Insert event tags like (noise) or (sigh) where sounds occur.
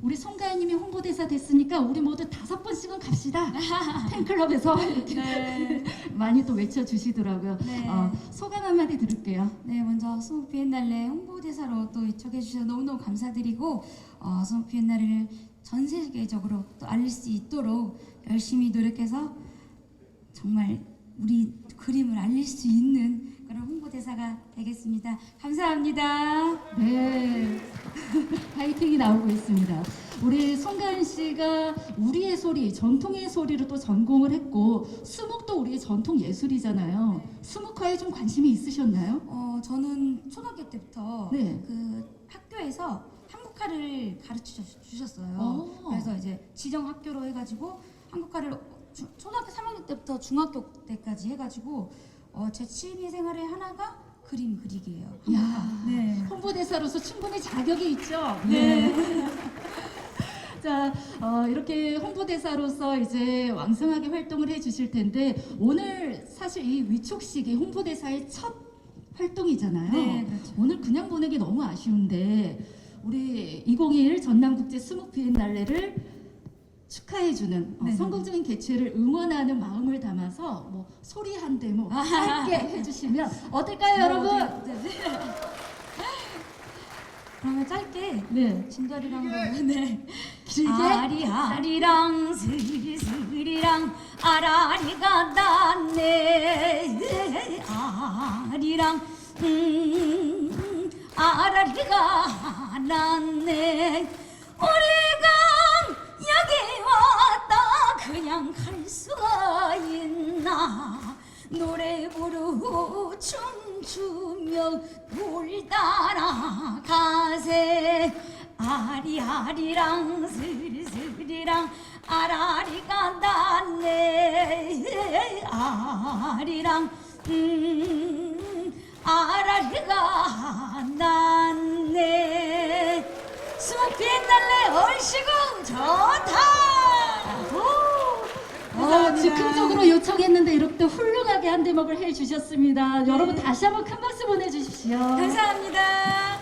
우리 송가연님이 홍보대사 됐으니까 우리 모두 다섯 번씩은 갑시다. (laughs) 팬클럽에서 네. (laughs) 많이 또 외쳐주시더라고요. 네. 어, 소감 한마디 들을게요. 네, 먼저 수목 비엔날레 홍보대사로 또 이쪽해 주셔서 너무너무 감사드리고 어, 수목 비엔날레를 전 세계적으로 또 알릴 수 있도록 열심히 노력해서 정말 우리 그림을 알릴 수 있는 그런 홍보대사가 되겠습니다. 감사합니다. 네. (laughs) 파이팅이 나오고 있습니다. 우리 송가은 씨가 우리의 소리, 전통의 소리로 또 전공을 했고 수목도 우리의 전통 예술이잖아요. 수목화에 좀 관심이 있으셨나요? 어, 저는 초등학교 때부터 네. 그 학교에서 한국화를 가르쳐 주셨어요. 어. 그래서 이제 지정 학교로 해가지고 한국화를 주- 초등학교 3학년 때부터 중학교 때까지 해가지고 어, 제 취미 생활의 하나가 그림 그리기예요. 야, 한국화. 네. 홍보대사로서 충분히 자격이 있죠. 네. (laughs) 자, 어, 이렇게 홍보대사로서 이제 왕성하게 활동을 해주실 텐데 오늘 사실 이 위촉식이 홍보대사의 첫 활동이잖아요. 네, 그렇죠. 오늘 그냥 보내기 너무 아쉬운데 우리 2021 전남국제 스무 비엔날레를 축하해주는 어, 네. 성공적인 개최를 응원하는 마음을 담아서 뭐 소리 한 대목 (laughs) 짧게 해주시면 어떨까요, 여러분? 네, 네, 네. 그러면 짧게. 네, 진달이랑 네. 길게. 아리아리랑 스리스리랑 아라리가 났네. 아리랑 음, 아라리가 났네. 우리가 여기 왔다. 그냥 갈 수가 있나. 노래 부르고 춤 추며 돌 따라 가세. 아리아리랑 스리스리랑 아라리가 났네. 아리랑 음 아라리가 났네. 스모 비엔날레 얼씨구 좋다. 즉흥적으로 요청했는데 이렇게 훌륭하게 한 대목을 해주셨습니다. 여러분 다시 한번 큰 박수 보내주십시오. 감사합니다.